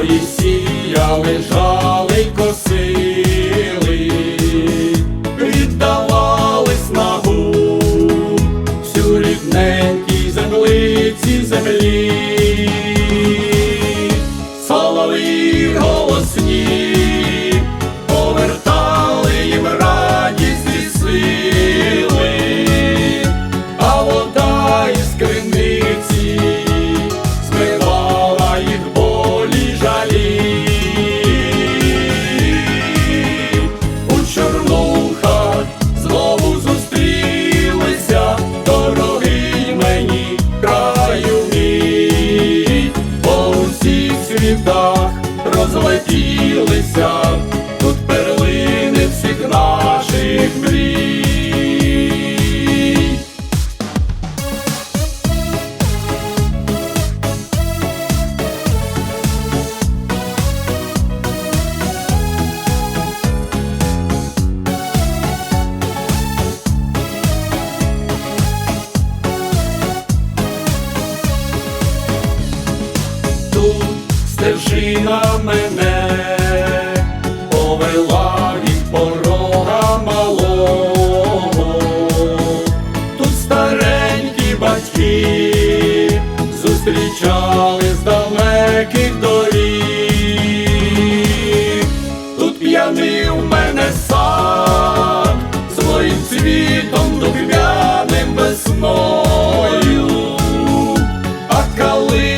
Мої сіяли, жали й косили, віддавали снагу всю рівненькій землиці землі. ділися тут перлини всіх наших мрій. стежина мене, повела від порога малого, тут старенькі батьки зустрічали з далеких доріг, тут п'янив мене сад своїм світом дуб'яним весною, а коли